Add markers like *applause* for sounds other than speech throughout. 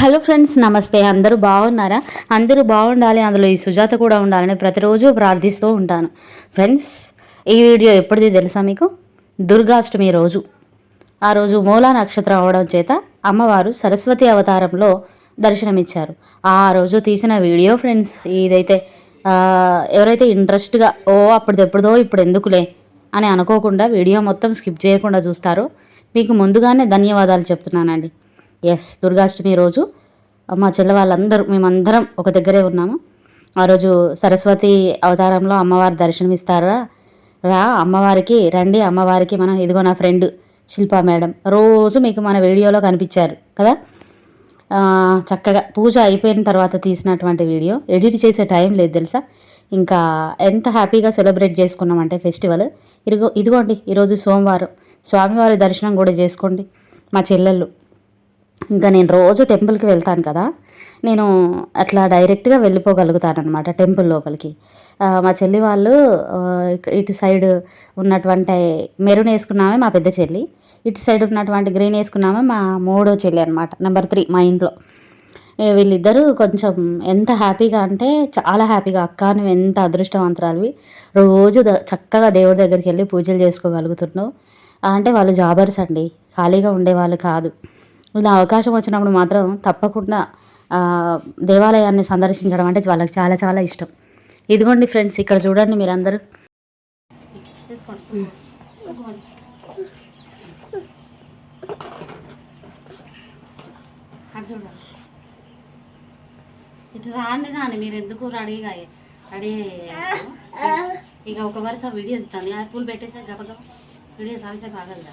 Hello friends నమస్తే. అందరూ బాగున్నారా? అందరూ బాగుండాలి. అందులో ఈ సుజాత కూడా ఉండాలని ప్రతిరోజు ప్రార్థిస్తూ ఉంటాను. ఫ్రెండ్స్ ఈ వీడియో ఎప్పటిది తెలుసా మీకు? దుర్గాష్టమి రోజు. ఆ రోజు మూలా నక్షత్రం అవడం చేత అమ్మవారు సరస్వతి అవతారంలో దర్శనమిచ్చారు. ఆ రోజు తీసిన వీడియో ఫ్రెండ్స్ ఇదైతే ఎవరైతే ఇంట్రెస్ట్గా ఓ అప్పుడుదెప్పుడుదో ఇప్పుడు ఎందుకులే అని అనుకోకుండా వీడియో మొత్తం స్కిప్ చేయకుండా చూస్తారో మీకు ముందుగానే ధన్యవాదాలు చెప్తున్నానండి. ఎస్ దుర్గాష్టమి రోజు. మా చెల్లె వాళ్ళందరూ మేమందరం ఒక దగ్గరే ఉన్నాము. ఆ రోజు సరస్వతి అవతారంలో అమ్మవారి దర్శనమిస్తారా? రా అమ్మవారికి రండి అమ్మవారికి మనం ఇదిగో నా ఫ్రెండ్ శిల్పా మేడం. రోజు మీకు మన వీడియోలో కనిపించారు కదా? చక్కగా పూజ అయిపోయిన తర్వాత తీసినటువంటి వీడియో. ఎడిట్ చేసే టైం లేదు తెలుసా? ఇంకా ఎంత హ్యాపీగా సెలబ్రేట్ చేసుకున్నామంటే ఫెస్టివల్. ఇదిగో ఇదిగోండి ఈరోజు సోమవారం. స్వామివారి దర్శనం కూడా చేసుకోండి మా చెల్లెళ్ళు. ఇంకా నేను రోజు టెంపుల్కి వెళ్తాను కదా నేను అట్లా డైరెక్ట్గా వెళ్ళిపోగలుగుతాను అనమాట టెంపుల్ లోపలికి. మా చెల్లి వాళ్ళు ఇటు సైడ్ ఉన్నటువంటి మెరూన్ వేసుకున్నామే మా పెద్ద చెల్లి ఇటు సైడ్ ఉన్నటువంటి గ్రీన్ వేసుకున్నామే మా మూడో చెల్లి అనమాట నెంబర్ త్రీ మా ఇంట్లో. వీళ్ళిద్దరూ కొంచెం ఎంత హ్యాపీగా అంటే చాలా హ్యాపీగా అక్క నువ్వు ఎంత అదృష్టవంతురాలివి. రోజు ద- చక్కగా దేవుడి దగ్గరికి వెళ్ళి పూజలు చేసుకోగలుగుతున్నావు. అంటే వాళ్ళు జాబర్స్ అండి ఖాళీగా ఉండేవాళ్ళు కాదు. ఇలా అవకాశం వచ్చినప్పుడు మాత్రం తప్పకుండా ఆ, దేవాలయాన్ని సందర్శించడం అంటే వాళ్ళకి చాలా చాలా ఇష్టం. ఇదిగోండి ఫ్రెండ్స్ ఇక్కడ చూడండి మీరందరూ. చూడండి ఇటు రాండి నాని మీరు ఎందుకు రెడీగా రెడీ ఇక ఒక వరుస వీడియో ఇస్తాను ఆ పూలు పెట్టేసా గబగబ. వీడియో చాలాసేపు ఆగదు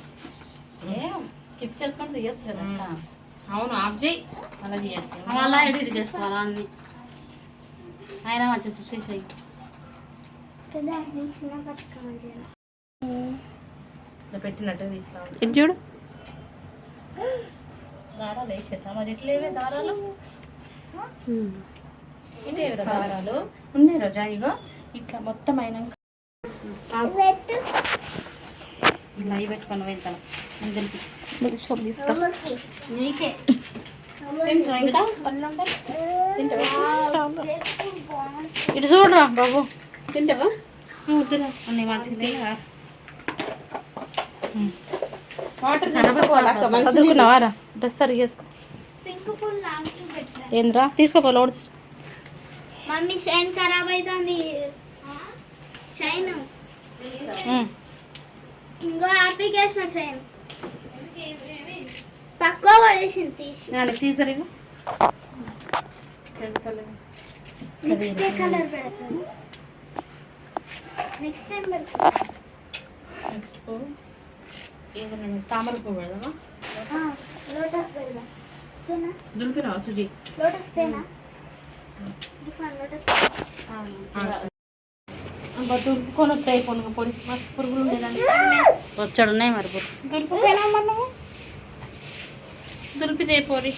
స్కిప్ చేసుకొని తీయచ్చు కదా అవును ఆఫ్ చేయి. అలా చేయొచ్చు మళ్ళా ఎడిట్ చేసుకోవాలా అన్ని. ఆయన మంచి చూసేసాయి పెట్టినట్టు తీస్తా ఉంటా. ఇది చూడు. దారాలు వేసేద్దాం. మరి ఎట్లేవే దారాలు? ఇదేవి దారాలు? ఉన్నాయి రోజా ఇగో. ఇట్లా మొత్తం అయినాక ఇలా అవి పెట్టుకొని వెళ్తాను. తెలిపి మిల్క్ షాప్ తీస్తా ఇటు చూడరా బాబు తింటావా చదువుకున్నావారా డ్రెస్ సరి చేసుకో ఏంద్రా తీసుకోపో లోడ్ తీసుకో మమ్మీ చైన్ ఖరాబ్ అవుతుంది చైన్ ఇంకో అప్లికేషన్ చైన్ తక్కువ పడేసింది తీసి. సీజర్ ఇవ్వు. నెక్స్ట్ డే కలర్ పెడతాను నెక్స్ట్ టైం పెడతాను నెక్స్ట్ ఏదన్నా తామర పువ్వు పెడదామా? లోటస్ పెడదాం. సుజీ. లోటస్ తేనా? దులుపుకొని వస్తాయి పొడి. మస్తు పురుగులు ఉండేదాన్ని వచ్చాడు ఉన్నాయి మరి పువ్వు. దులిపిపోయినా మరి నువ్వు దులిపితే పోరి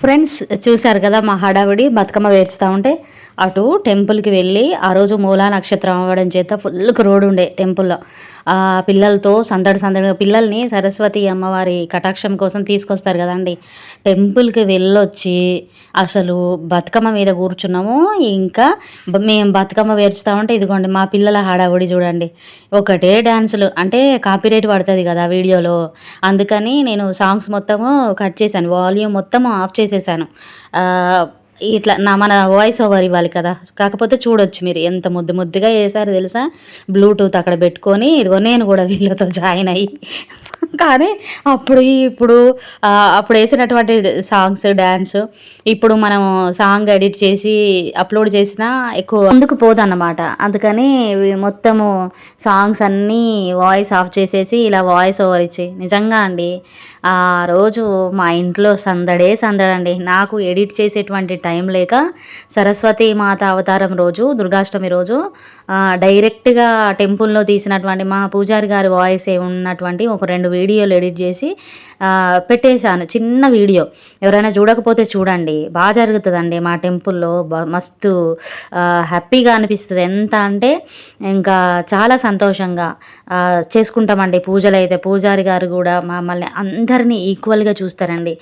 ఫ్రెండ్స్ చూశారు కదా మా హడావిడి బతుకమ్మ వేర్చుతూ ఉంటే అటు టెంపుల్కి వెళ్ళి ఆ రోజు మూలా నక్షత్రం అవ్వడం చేత ఫుల్ రోడ్ ఉండే టెంపుల్లో. పిల్లలతో సందడి సందడిగా పిల్లల్ని సరస్వతి అమ్మవారి కటాక్షం కోసం తీసుకొస్తారు కదండి. టెంపుల్కి వెళ్ళొచ్చి అసలు బతుకమ్మ మీద కూర్చున్నాము. ఇంకా మేము బతుకమ్మ పేర్చుతామంటే ఇదిగోండి మా పిల్లల హడావుడి చూడండి. ఒకటే డ్యాన్సులు అంటే కాపీరైట్ పడుతుంది కదా వీడియోలో. అందుకని నేను సాంగ్స్ మొత్తము కట్ చేశాను వాల్యూమ్ మొత్తం ఆఫ్ చేసేసాను. ఇట్లా నా మన వాయిస్ ఓవర్ ఇవ్వాలి కదా. కాకపోతే చూడొచ్చు మీరు ఎంత ముద్దు ముద్దుగా వేసారు తెలుసా? బ్లూటూత్ అక్కడ పెట్టుకొని ఇదిగో నేను కూడా వీళ్ళతో జాయిన్ అయ్యి కానీ అప్పుడు ఇప్పుడు అప్పుడు వేసినటువంటి సాంగ్స్ డ్యాన్స్ ఇప్పుడు మనం సాంగ్ ఎడిట్ చేసి అప్లోడ్ చేసినా ఎక్కువ ముందుకు పోదన్నమాట. అందుకని మొత్తము సాంగ్స్ అన్నీ వాయిస్ ఆఫ్ చేసేసి ఇలా వాయిస్ ఓవర్ ఇచ్చి నిజంగా అండి ఆ రోజు మా ఇంట్లో సందడే సందడండి నాకు ఎడిట్ చేసేటువంటి టైం లేక సరస్వతి మాత అవతారం రోజు దుర్గాష్టమి రోజు డైరెక్ట్గా టెంపుల్లో తీసినటువంటి మా పూజారి గారి వాయిస్ ఉన్నటువంటి ఒక రెండు వీడియోలు ఎడిట్ చేసి పెట్టేశాను. చిన్న వీడియో. ఎవరైనా చూడకపోతే చూడండి. బాగా జరుగుతుందండి మా టెంపుల్లో. మస్తు హ్యాపీగా అనిపిస్తుంది. ఎంత అంటే ఇంకా చాలా సంతోషంగా. చేసుకుంటామండి పూజలు అయితే పూజారి గారు కూడా మమ్మల్ని అందరినీ ఈక్వల్గా చూస్తారండి.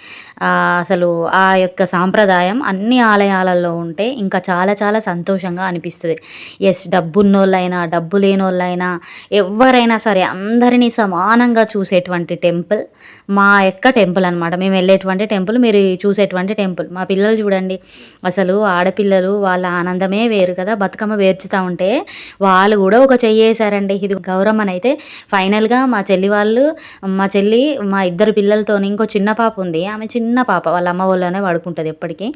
అసలు ఆ యొక్క సాంప్రదాయం అన్ని ఆలయాలలో ఉంటే ఇంకా చాలా చాలా సంతోషంగా అనిపిస్తుంది. ఎస్ డబ్బున్నోళ్ళైనా డబ్బు లేనోళ్ళైనా ఎవరైనా సరే అందరినీ సమానంగా చూసేటువంటి టెంపుల్ మా యొక్క టెంపుల్ అనమాట మేము వెళ్ళేటువంటి టెంపుల్ మీరు చూసేటువంటి టెంపుల్. మా పిల్లలు చూడండి అసలు ఆడపిల్లలు వాళ్ళ ఆనందమే వేరు కదా. బతుకమ్మ వేర్చుతూ ఉంటే వాళ్ళు కూడా ఒక చెయ్యేశారండి. ఇది అయితే ఫైనల్గా మా చెల్లి వాళ్ళు మా చెల్లి మా ఇద్దరు పిల్లలతో ఇంకో చిన్న పాప ఉంది. ఆమె చిన్న పాప వాళ్ళ అమ్మ వాళ్ళనే పడుకుంటుంది ఎప్పటికీ.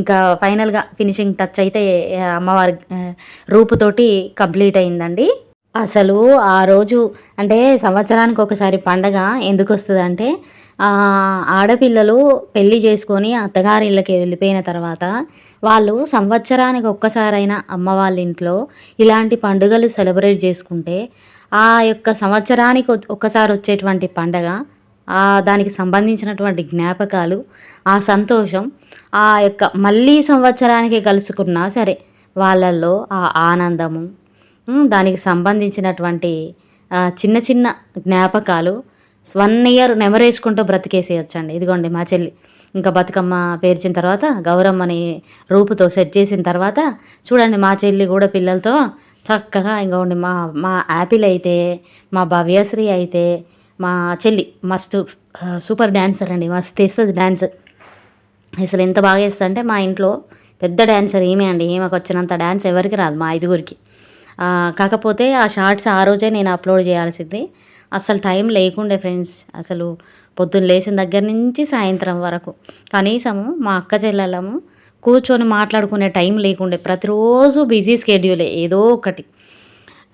ఇంకా ఫైనల్గా ఫినిషింగ్ టచ్ అయితే అమ్మవారి రూపుతోటి కంప్లీట్ అయిందండి. అసలు ఆ రోజు అంటే సంవత్సరానికి ఒకసారి పండగ ఎందుకు వస్తుంది అంటే ఆడపిల్లలు పెళ్ళి చేసుకొని అత్తగారి ఇళ్ళకి వెళ్ళిపోయిన తర్వాత వాళ్ళు సంవత్సరానికి ఒక్కసారైనా అమ్మ వాళ్ళ ఇంట్లో ఇలాంటి పండుగలు సెలబ్రేట్ చేసుకుంటే ఆ యొక్క సంవత్సరానికి ఒకసారి ఒక్కసారి వచ్చేటువంటి పండగ దానికి సంబంధించినటువంటి జ్ఞాపకాలు ఆ సంతోషం ఆ యొక్క మళ్ళీ సంవత్సరానికి కలుసుకున్నా సరే వాళ్ళల్లో ఆ ఆనందము దానికి సంబంధించినటువంటి చిన్న చిన్న జ్ఞాపకాలు వన్ ఇయర్ నెమరేసుకుంటూ బ్రతికేసేయచ్చండి. ఇదిగోండి మా చెల్లి ఇంకా బతుకమ్మ పేర్చిన తర్వాత గౌరమ్మని రూపుతో సెట్ చేసిన తర్వాత చూడండి మా చెల్లి కూడా పిల్లలతో చక్కగా ఇంకోండి మా మా యాపిల్ అయితే మా భవ్యశ్రీ అయితే మా చెల్లి మస్తు సూపర్ డ్యాన్సర్ అండి. మస్తు వేస్తుంది డ్యాన్స్ అసలు ఎంత బాగా వేస్తుంది అంటే మా ఇంట్లో పెద్ద డ్యాన్సర్ ఏమే అండి. ఏమకు వచ్చినంత డ్యాన్స్ ఎవరికి రాదు మా ఐదుగురికి. కాకపోతే ఆ షార్ట్స్ ఆ రోజే నేను అప్లోడ్ చేయాల్సింది. అసలు టైం లేకుండే ఫ్రెండ్స్. అసలు పొద్దున్న లేచిన దగ్గర నుంచి సాయంత్రం వరకు. కనీసము మా అక్క చెల్లెళ్ళము కూర్చొని మాట్లాడుకునే టైం లేకుండే ప్రతిరోజు బిజీ స్కెడ్యూలే ఏదో ఒకటి.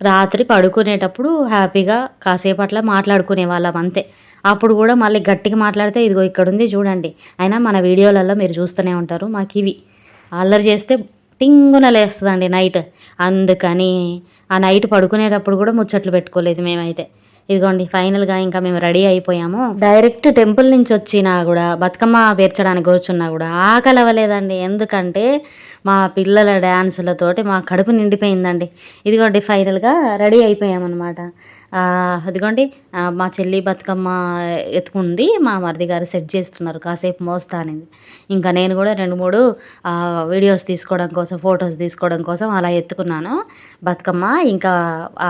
రాత్రి పడుకునేటప్పుడు హ్యాపీగా కాసేపు అట్లా మాట్లాడుకునే వాళ్ళం అంతే. అప్పుడు కూడా మళ్ళీ గట్టిగా మాట్లాడితే ఇదిగో ఇక్కడ ఉంది చూడండి. అయినా మన వీడియోలలో మీరు చూస్తూనే ఉంటారు మాకు ఇవి. అల్లరి చేస్తే టింగున లేస్తుందండి నైట్. అందుకని ఆ నైట్ పడుకునేటప్పుడు కూడా ముచ్చట్లు పెట్టుకోలేదు మేమైతే. ఇదిగోండి ఫైనల్గా ఇంకా మేము రెడీ అయిపోయాము. డైరెక్ట్ టెంపుల్ నుంచి వచ్చినా కూడా బతుకమ్మ పేర్చడానికి కూర్చున్నా కూడా ఆకలవలేదండి ఎందుకంటే మా పిల్లల డ్యాన్సులతోటి మా కడుపు నిండిపోయిందండి. ఇదిగోండి ఫైనల్గా రెడీ అయిపోయామన్నమాట. అదిగోండి మా చెల్లి బతుకమ్మ ఎత్తుకుంది. మా మరిది గారు సెట్ చేస్తున్నారు కాసేపు మోస్తా అనేది. ఇంకా నేను కూడా రెండు మూడు వీడియోస్ తీసుకోవడం కోసం ఫొటోస్ తీసుకోవడం కోసం అలా ఎత్తుకున్నాను. బతుకమ్మ ఇంకా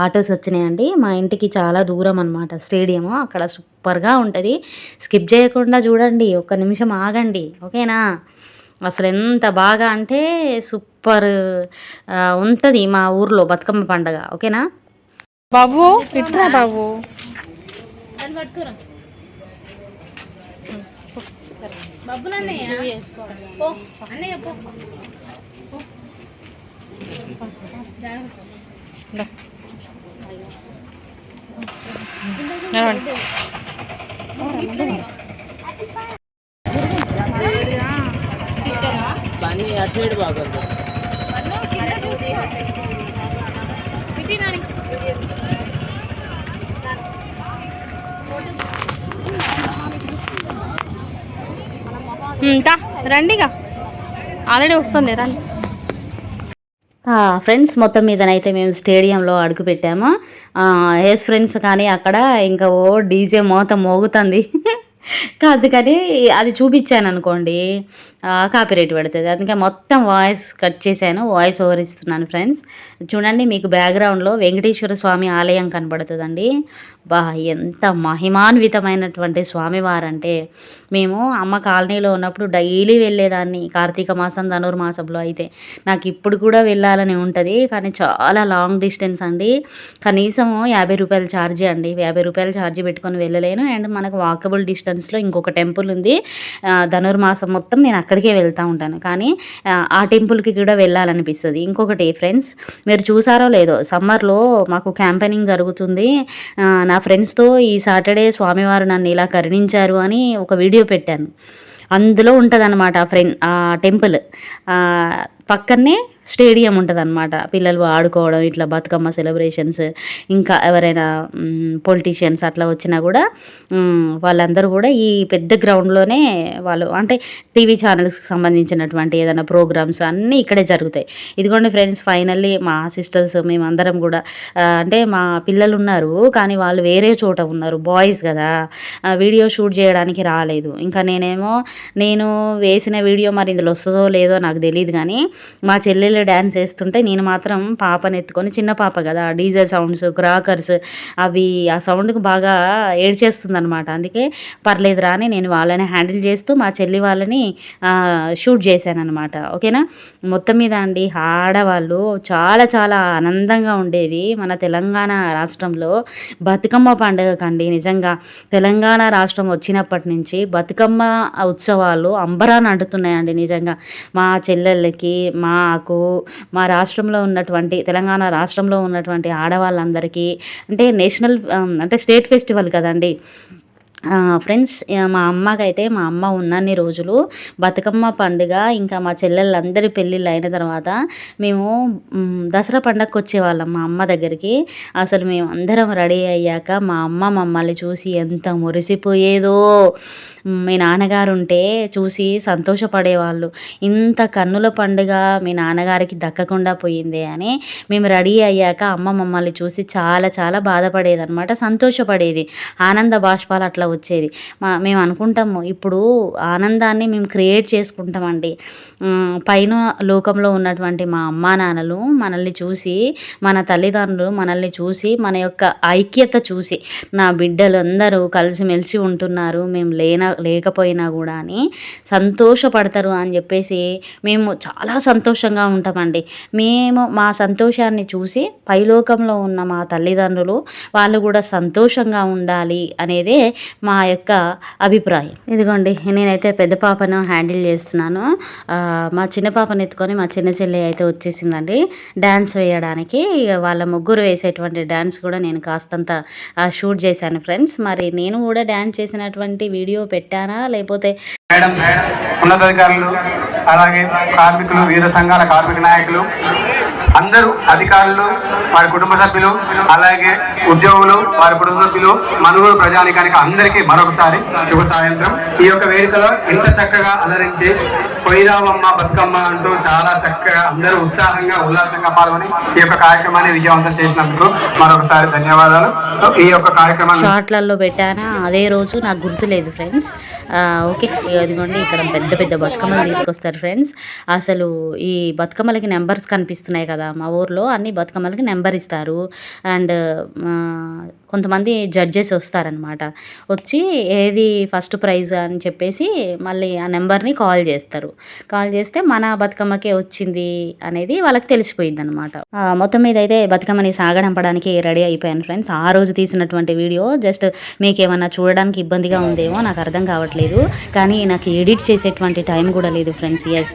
ఆటోస్ వచ్చినాయండి. మా ఇంటికి చాలా దూరం అనమాట స్టేడియము అక్కడ సూపర్గా ఉంటుంది. స్కిప్ చేయకుండా చూడండి ఒక్క నిమిషం ఆగండి. ఓకేనా? అసలు ఎంత బాగా అంటే సూపర్ ఉంటుంది మా ఊర్లో బతుకమ్మ పండగ ఓకేనా? బాబు ఇట్రా బాబు. దాన్ని నాని. తా రండిగా ఆల్రెడీ వస్తుంది రండి. ఫ్రెండ్స్ మొత్తం మీదనైతే మేము స్టేడియంలో అడుగు పెట్టాము. ఎస్ ఫ్రెండ్స్ కానీ అక్కడ ఇంకా ఓ డీజే మోత మోగుతుంది. కాదు కానీ అది చూపించాను అనుకోండి కాపీరైట్ పడుతుంది. అందుకే మొత్తం వాయిస్ కట్ చేశాను వాయిస్ ఓవర్ ఇస్తున్నాను ఫ్రెండ్స్. చూడండి మీకు బ్యాక్గ్రౌండ్లో వెంకటేశ్వర స్వామి ఆలయం కనబడుతుందండి. బా ఎంత మహిమాన్వితమైనటువంటి స్వామివారంటే మేము అమ్మ కాలనీలో ఉన్నప్పుడు డైలీ వెళ్ళేదాన్ని కార్తీక మాసం ధనుర్మాసంలో అయితే. నాకు ఇప్పుడు కూడా వెళ్ళాలని ఉంటుంది కానీ చాలా లాంగ్ డిస్టెన్స్ అండి. కనీసం యాభై రూపాయల ఛార్జీ అండి. యాభై రూపాయల ఛార్జీ పెట్టుకొని వెళ్ళలేను. అండ్ మనకు వాకబుల్ డిస్టెన్స్లో ఇంకొక టెంపుల్ ఉంది. ధనుర్మాసం మొత్తం నేను అక్కడికే వెళ్తూ ఉంటాను. కానీ ఆ, టెంపుల్కి కూడా వెళ్ళాలనిపిస్తుంది. ఇంకొకటి ఫ్రెండ్స్ మీరు చూసారో లేదో సమ్మర్లో మాకు క్యాంపెయినింగ్ జరుగుతుంది. నా ఫ్రెండ్స్తో ఈ సాటర్డే స్వామివారు నన్ను ఇలా కరుణించారు అని ఒక వీడియో పెట్టాను. అందులో ఉంటుందనమాట ఆ ఫ్రెండ్ ఆ టెంపుల్. పక్కనే స్టేడియం ఉంటుంది అనమాట పిల్లలు ఆడుకోవడం ఇట్లా బతుకమ్మ సెలబ్రేషన్స్ ఇంకా ఎవరైనా పొలిటీషియన్స్ అట్లా వచ్చినా కూడా వాళ్ళందరూ కూడా ఈ పెద్ద గ్రౌండ్లోనే వాళ్ళు అంటే టీవీ ఛానల్స్కి సంబంధించినటువంటి ఏదైనా ప్రోగ్రామ్స్ అన్నీ ఇక్కడే జరుగుతాయి. ఇదిగోండి ఫ్రెండ్స్ ఫైనల్లీ మా సిస్టర్స్ మేమందరం కూడా అంటే మా పిల్లలు ఉన్నారు కానీ వాళ్ళు వేరే చోట ఉన్నారు బాయ్స్ కదా. వీడియో షూట్ చేయడానికి రాలేదు. ఇంకా నేనేమో నేను వేసిన వీడియో మరి ఇందులో వస్తుందో లేదో నాకు తెలియదు కానీ మా చెల్లెలు డ్యాన్స్ వేస్తుంటే నేను మాత్రం పాపని ఎత్తుకొని చిన్న పాప కదా డీజే సౌండ్స్ క్రాకర్స్ అవి ఆ సౌండ్కి బాగా ఏడ్చేస్తుంది అనమాట అందుకే పర్లేదురా అని నేను వాళ్ళని హ్యాండిల్ చేస్తూ మా చెల్లి వాళ్ళని షూట్ చేశాను అనమాట ఓకేనా? మొత్తం మీద అండి ఆడవాళ్ళు చాలా చాలా ఆనందంగా ఉండేది మన తెలంగాణ రాష్ట్రంలో బతుకమ్మ పండుగ అండి నిజంగా. తెలంగాణ రాష్ట్రం వచ్చినప్పటి నుంచి బతుకమ్మ ఉత్సవాలు అంబరాన్ని అంటున్నాయండి నిజంగా. మా చెల్లెళ్ళకి మాకు మా రాష్ట్రంలో ఉన్నటువంటి తెలంగాణ రాష్ట్రంలో ఉన్నటువంటి ఆడవాళ్ళందరికీ అంటే నేషనల్ అంటే స్టేట్ ఫెస్టివల్ కదండి. ఫ్రెండ్స్ మా అమ్మకైతే మా అమ్మ ఉన్నన్ని రోజులు బతుకమ్మ పండుగ ఇంకా మా చెల్లెళ్ళందరి పెళ్ళిళ్ళు అయిన తర్వాత మేము దసరా పండగకు వచ్చేవాళ్ళం మా అమ్మ దగ్గరికి. అసలు మేము అందరం రెడీ అయ్యాక మా అమ్మ మమ్మల్ని చూసి ఎంత మురిసిపోయేదో. మీ నాన్నగారు ఉంటే చూసి సంతోషపడేవాళ్ళు. ఇంత కన్నుల పండుగ మీ నాన్నగారికి దక్కకుండా పోయింది అని మేము రెడీ అయ్యాక అమ్మ మమ్మల్ని చూసి చాలా చాలా బాధపడేది అనమాట సంతోషపడేది. ఆనంద బాష్పాలు అట్లా వచ్చేది. మా మేము అనుకుంటాము ఇప్పుడు ఆనందాన్ని మేము క్రియేట్ చేసుకుంటామండి. పైన లోకంలో ఉన్నటువంటి మా అమ్మా నాన్నలు మనల్ని చూసి మన తల్లిదండ్రులు మనల్ని చూసి మన యొక్క ఐక్యత చూసి నా బిడ్డలు అందరూ కలిసిమెలిసి ఉంటున్నారు మేము లేన లేకపోయినా కూడా అని సంతోషపడతారు అని చెప్పేసి మేము చాలా సంతోషంగా ఉంటామండి. మేము మా సంతోషాన్ని చూసి పైలోకంలో ఉన్న మా తల్లిదండ్రులు వాళ్ళు కూడా సంతోషంగా ఉండాలి అనేదే మా యొక్క అభిప్రాయం. ఇదిగోండి నేనైతే పెద్ద పాపను హ్యాండిల్ చేస్తున్నాను. ఆ, మా చిన్న పాపను ఎత్తుకొని మా చిన్న చెల్లి అయితే వచ్చేసిందండి. డ్యాన్స్ వేయడానికి. ఇక వాళ్ళ ముగ్గురు వేసేటువంటి డ్యాన్స్ కూడా నేను కాస్తంత షూట్ చేశాను ఫ్రెండ్స్. మరి నేను కూడా డ్యాన్స్ చేసినటువంటి వీడియో పెట్టానా? లేకపోతే మేడం ఉన్నతాధికారులు అలాగే కార్మికులు వివిధ సంఘాల కార్మిక నాయకులు అందరూ అధికారులు వారి కుటుంబ సభ్యులు అలాగే ఉద్యోగులు వారి కుటుంబ సభ్యులు మనుగోలు ప్రజానికానికి అందరికీ మరొకసారి శుభ సాయంత్రం. ఈ యొక్క వేడుకలో ఇంత చక్కగా అలరించి కొయిరావమ్మ బతుకమ్మ అంటూ చాలా చక్కగా అందరూ ఉత్సాహంగా ఉల్లాసంగా పాల్గొని ఈ యొక్క కార్యక్రమాన్ని విజయవంతం చేసినందుకు మరొకసారి ధన్యవాదాలు. ఈ యొక్క కార్యక్రమాన్ని షార్ట్లలో పెట్టానా? అదే రోజు నాకు గుర్తులేదు ఫ్రెండ్స్. ఓకే. అదిగోండి ఇదిగోండి ఇక్కడ పెద్ద పెద్ద బతుకమ్మలు తీసుకొస్తారు ఫ్రెండ్స్. అసలు ఈ బతుకమ్మలకి నెంబర్స్ కనిపిస్తున్నాయి. కదా. మా ఊర్లో అన్ని బతుకమ్మలకి నెంబర్ ఇస్తారు. అండ్ కొంతమంది జడ్జెస్ వస్తారనమాట వచ్చి ఏది ఫస్ట్ ప్రైజ్ అని చెప్పేసి మళ్ళీ ఆ నెంబర్ని కాల్ చేస్తారు. కాల్ చేస్తే మన బతుకమ్మకే వచ్చింది అనేది వాళ్ళకి తెలిసిపోయింది అనమాట మొత్తం మీద అయితే బతుకమ్మని సాగడంపడానికి రెడీ అయిపోయాను ఫ్రెండ్స్. ఆ రోజు తీసినటువంటి వీడియో జస్ట్ మీకు ఏమన్నా చూడడానికి ఇబ్బందిగా ఉందేమో నాకు అర్థం కావట్లేదు. కానీ నాకు ఎడిట్ చేసేటువంటి టైం కూడా లేదు ఫ్రెండ్స్. ఎస్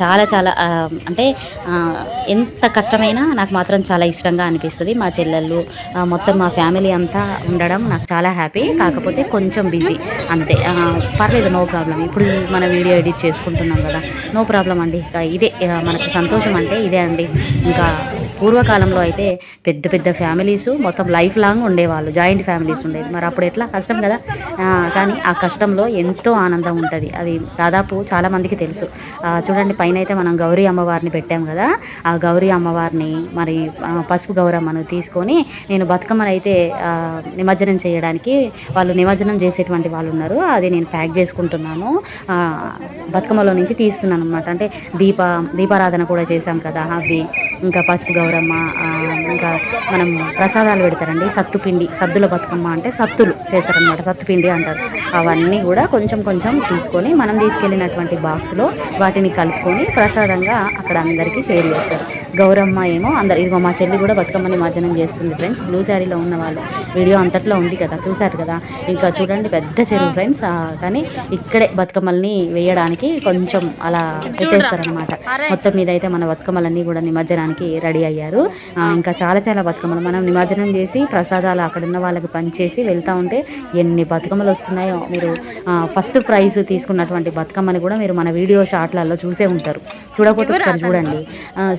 చాలా చాలా అంటే ఎంత కష్టమైనా నాకు మాత్రం చాలా ఇష్టంగా అనిపిస్తుంది. మా చెల్లెళ్ళు మొత్తం మా ఫ్యామిలీ అంతా ఉండడం నాకు చాలా హ్యాపీ. కాకపోతే కొంచెం బిజీ. అంతే. పర్లేదు నో ప్రాబ్లం ఇప్పుడు మన వీడియో ఎడిట్ చేసుకుంటున్నాం కదా. నో ప్రాబ్లం అండి. ఇదే మనకు సంతోషం అంటే ఇదే అండి. ఇంకా పూర్వకాలంలో అయితే పెద్ద పెద్ద ఫ్యామిలీస్ మొత్తం లైఫ్ లాంగ్ ఉండేవాళ్ళు జాయింట్ ఫ్యామిలీస్ ఉండేది. మరి అప్పుడు ఎట్లా? కష్టం కదా. కానీ ఆ కష్టంలో ఎంతో ఆనందం ఉంటుంది. అది దాదాపు చాలామందికి తెలుసు. చూడండి పైన అయితే మనం గౌరీ అమ్మవారిని పెట్టాం కదా. ఆ గౌరీ అమ్మవారిని మరి పసుపు గౌరమ్మను తీసుకొని నేను బతుకమ్మను అయితే నిమజ్జనం చేయడానికి వాళ్ళు నిమజ్జనం చేసేటువంటి వాళ్ళు ఉన్నారు. అది నేను ప్యాక్ చేసుకుంటున్నాను. బతుకమ్మలో నుంచి తీస్తున్నాను అనమాట అంటే దీప దీపారాధన కూడా చేశాం కదా అవి. ఇంకా పసుపు గౌరమ్మ ఇంకా మనం ప్రసాదాలు పెడతారండి. సత్తుపిండి సద్దుల బతుకమ్మ అంటే సత్తులు చేస్తారనమాట సత్తుపిండి అంటారు. అవన్నీ కూడా కొంచెం కొంచెం తీసుకొని మనం తీసుకెళ్ళినటువంటి బాక్స్లో వాటిని కలుపుకొని ప్రసాదంగా అక్కడ అందరికీ షేర్ చేస్తారు. గౌరమ్మ ఏమో అందరు ఇదిగో మా చెల్లి కూడా బతుకమ్మ నిమజ్జనం చేస్తుంది ఫ్రెండ్స్ బ్లూ శారీలో ఉన్న వాళ్ళు వీడియో అంతట్లో ఉంది కదా చూశారు కదా? ఇంకా చూడండి పెద్ద చెరువు ఫ్రెండ్స్ కానీ ఇక్కడే బతుకమ్మల్ని వేయడానికి కొంచెం అలా పెట్టేస్తారనమాట మొత్తం మీద అయితే మన బతుకమ్మలన్నీ కూడా నిమజ్జనానికి రెడీ అయ్యారు. ఇంకా చాలా చాలా బతుకమ్మలు మనం నిమజ్జనం చేసి ప్రసాదాలు అక్కడ ఉన్న వాళ్ళకి పంచేసి వెళ్తూ ఉంటే ఎన్ని బతుకమ్మలు వస్తున్నాయో మీరు ఫస్ట్ ప్రైజ్ తీసుకున్నటువంటి బతుకమ్మని కూడా మీరు మన వీడియో షార్ట్లలో చూసే ఉంటారు. చూడకపోతే ఒకసారి చూడండి.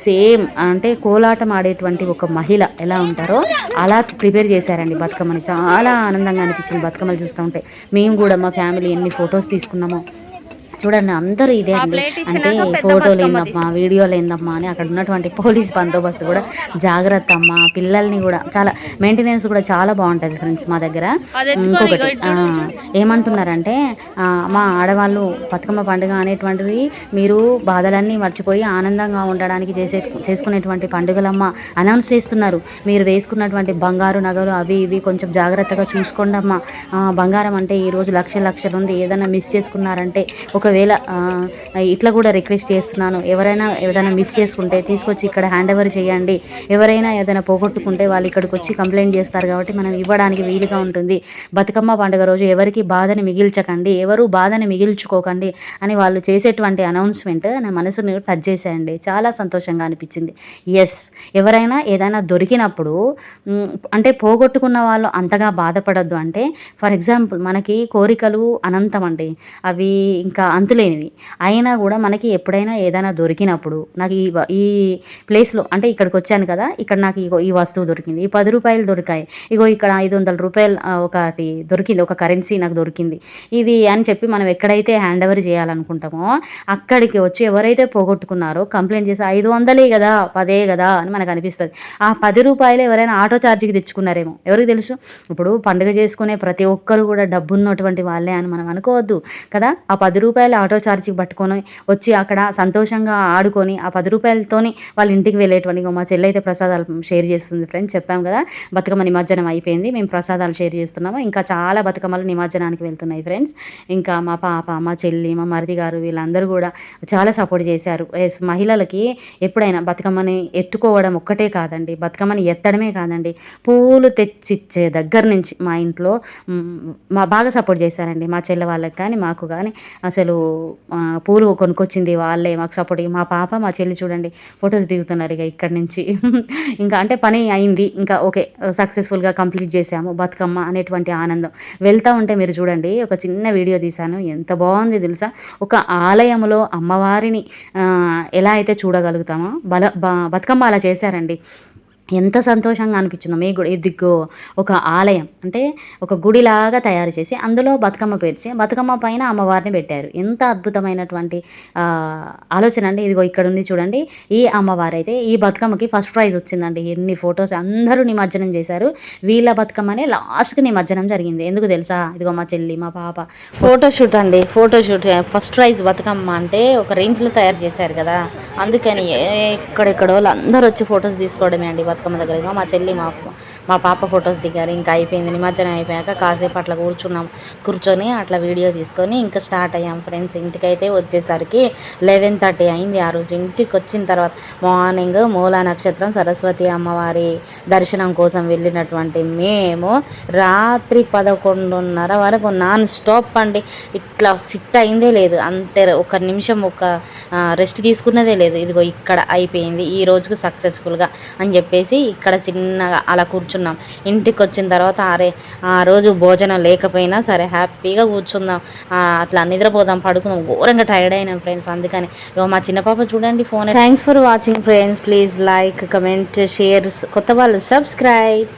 సేమ్ అంటే కోలాటం ఆడేటువంటి ఒక మహిళ ఎలా ఉంటారో అలా ప్రిపేర్ చేశారండి బతుకమ్మని. చాలా ఆనందంగా అనిపించింది బతుకమ్మలు చూస్తూ ఉంటే. మేము కూడా మా ఫ్యామిలీ ఎన్ని ఫొటోస్ తీసుకున్నామో. చూడండి అందరూ ఇదే అండి. అంటే ఫోటోలు ఏందమ్మా వీడియోలు ఏందమ్మా అని అక్కడ ఉన్నటువంటి పోలీస్ బందోబస్తు కూడా జాగ్రత్త అమ్మా పిల్లల్ని కూడా చాలా మెయింటెనెన్స్ కూడా చాలా బాగుంటుంది ఫ్రెండ్స్ మా దగ్గర. ఇంకొకటి ఏమంటున్నారంటే మా ఆడవాళ్ళు బతుకమ్మ పండుగ అనేటువంటిది మీరు బాధలన్నీ మర్చిపోయి ఆనందంగా ఉండడానికి చేసే చేసుకునేటువంటి పండుగలమ్మ అనౌన్స్ చేస్తున్నారు. మీరు వేసుకున్నటువంటి బంగారు నగలు అవి ఇవి కొంచెం జాగ్రత్తగా చూసుకోండి అమ్మా బంగారం అంటే ఈ రోజు లక్ష లక్షలు ఉంది ఏదైనా మిస్ చేసుకున్నారంటే ఒకవేళ ఇట్లా కూడా రిక్వెస్ట్ చేస్తున్నాను. ఎవరైనా ఏదైనా మిస్ చేసుకుంటే తీసుకొచ్చి ఇక్కడ హ్యాండ్ ఓవర్ చేయండి. ఎవరైనా ఏదైనా పోగొట్టుకుంటే వాళ్ళు ఇక్కడికి వచ్చి కంప్లైంట్ చేస్తారు కాబట్టి మనం ఇవ్వడానికి వీలుగా ఉంటుంది. బతుకమ్మ పండుగ రోజు ఎవరికి బాధని మిగిల్చకండి ఎవరు బాధని మిగిల్చుకోకండి అని వాళ్ళు చేసేటువంటి అనౌన్స్మెంట్ నా మనసుని టచ్ చేసేయండి చాలా సంతోషంగా అనిపించింది. ఎస్ ఎవరైనా ఏదైనా దొరికినప్పుడు అంటే పోగొట్టుకున్న వాళ్ళు అంతగా బాధపడద్దు. అంటే ఫర్ ఎగ్జాంపుల్ మనకి కోరికలు అనంతం అండి. అవి ఇంకా అంతులేనివి. అయినా కూడా మనకి ఎప్పుడైనా ఏదైనా దొరికినప్పుడు నాకు ఈ ఈ ప్లేస్లో అంటే ఇక్కడికి వచ్చాను కదా ఇక్కడ నాకు ఇగో ఈ వస్తువు దొరికింది ఈ పది రూపాయలు దొరికాయి ఇగో ఇక్కడ ఐదు వందల రూపాయలు ఒకటి దొరికింది ఒక కరెన్సీ నాకు దొరికింది. ఇది అని చెప్పి మనం ఎక్కడైతే హ్యాండ్ ఓవర్ చేయాలనుకుంటామో అక్కడికి వచ్చి ఎవరైతే పోగొట్టుకున్నారో కంప్లైంట్ చేసి ఐదు వందలే కదా పదే కదా అని మనకు అనిపిస్తుంది. ఆ పది రూపాయలు ఎవరైనా ఆటో ఛార్జీకి తెచ్చుకున్నారేమో ఎవరికి తెలుసు? ఇప్పుడు పండుగ చేసుకునే ప్రతి ఒక్కరు కూడా డబ్బు ఉన్నటువంటి వాళ్ళే అని మనం అనుకోవద్దు కదా ఆ పది రూపాయలు ఆటో ఛార్జీకి పట్టుకొని వచ్చి అక్కడ సంతోషంగా ఆడుకొని ఆ పది రూపాయలతోని వాళ్ళ ఇంటికి వెళ్ళేటువంటి మా చెల్లి అయితే ప్రసాదాలు షేర్ చేస్తుంది ఫ్రెండ్స్ చెప్పాం కదా బతుకమ్మ నిమజ్జనం అయిపోయింది. మేము ప్రసాదాలు షేర్ చేస్తున్నాము. ఇంకా చాలా బతుకమ్మలు నిమజ్జనానికి వెళ్తున్నాయి ఫ్రెండ్స్ ఇంకా మా పాప మా చెల్లి మా మరిది గారు వీళ్ళందరూ కూడా చాలా సపోర్ట్ చేశారు. ఎస్ మహిళలకి ఎప్పుడైనా బతుకమ్మని ఎత్తుకోవడం ఒక్కటే కాదండి బతుకమ్మని ఎత్తడమే కాదండి. పూలు తెచ్చిచ్చే దగ్గర నుంచి మా ఇంట్లో మా బాగా సపోర్ట్ చేశారండి. మా చెల్లె వాళ్ళకి కానీ మాకు కానీ అసలు అసలు పూలు కొనుక్కొచ్చింది వాళ్ళే మాకు సపోర్ట్ మా పాప మా చెల్లి చూడండి ఫొటోస్ దిగుతున్నారు ఇక ఇక్కడి నుంచి. *laughs* ఇంకా అంటే పని అయింది ఇంకా ఓకే సక్సెస్ఫుల్గా కంప్లీట్ చేసాము బతుకమ్మ అనేటువంటి ఆనందం. వెళ్తూ ఉంటే మీరు చూడండి ఒక చిన్న వీడియో తీశాను ఎంత బాగుంది తెలుసా? ఒక ఆలయంలో అమ్మవారిని ఎలా అయితే చూడగలుగుతామో బల బ- బతుకమ్మ అలా చేశారండి. ఎంత సంతోషంగా అనిపించిందో. మీకు గుడి ఇదిగో ఒక ఆలయం అంటే ఒక గుడిలాగా తయారు చేసి అందులో బతుకమ్మ పేర్చి బతుకమ్మ పైన అమ్మవారిని పెట్టారు. ఎంత అద్భుతమైనటువంటి ఆలోచన అండి. ఇదిగో ఇక్కడ ఉంది చూడండి. ఈ అమ్మవారు అయితే ఈ బతుకమ్మకి ఫస్ట్ ప్రైజ్ వచ్చిందండి. ఎన్ని ఫొటోస్ అందరూ నిమజ్జనం చేశారు. వీళ్ళ బతుకమ్మనే లాస్ట్కి నిమజ్జనం జరిగింది. ఎందుకు తెలుసా? ఇదిగో మా చెల్లి మా పాప. ఫోటోషూట్ అండి. ఫోటోషూట్ ఫస్ట్ ప్రైజ్ బతుకమ్మ అంటే ఒక రేంజ్లో తయారు చేశారు కదా. అందుకని ఎక్కడెక్కడో అందరూ వచ్చి ఫొటోస్ తీసుకోవడమే అండి బతుకమ్మ. దగ్గర ఇగో మా చెల్లి మా మా పాప ఫొటోస్ దిగారు ఇంకా అయిపోయింది నిమజ్జనం అయిపోయాక కాసేపు అట్లా కూర్చున్నాం. కూర్చొని అట్లా వీడియో తీసుకొని ఇంకా స్టార్ట్ అయ్యాం ఫ్రెండ్స్. ఇంటికైతే వచ్చేసరికి లెవెన్ థర్టీ అయింది ఆ రోజు. ఇంటికి వచ్చిన తర్వాత మార్నింగ్ మూలా నక్షత్రం సరస్వతి అమ్మవారి దర్శనం కోసం వెళ్ళినటువంటి మేము రాత్రి పదకొండున్నర వరకు నాన్ స్టాప్ అండి. ఇట్లా సిట్ అయిందే లేదు. అంతే ఒక నిమిషం ఒక రెస్ట్ తీసుకున్నదే లేదు. ఇదిగో ఇక్కడ అయిపోయింది. ఈ రోజుకు సక్సెస్ఫుల్గా అని చెప్పేసి ఇక్కడ చిన్నగా అలా కూర్చున్నాం. ఇంటికి వచ్చిన తర్వాత అరే ఆ రోజు భోజనం లేకపోయినా సరే హ్యాపీగా కూర్చుందాం. అట్లా నిద్రపోదాం పడుకుందాం. ఘోరంగా టైర్డ్ అయినాం ఫ్రెండ్స్ అందుకని. మా చిన్న పాప చూడండి phone thanks for watching friends please like comment share కొత్త వాళ్ళు సబ్స్క్రైబ్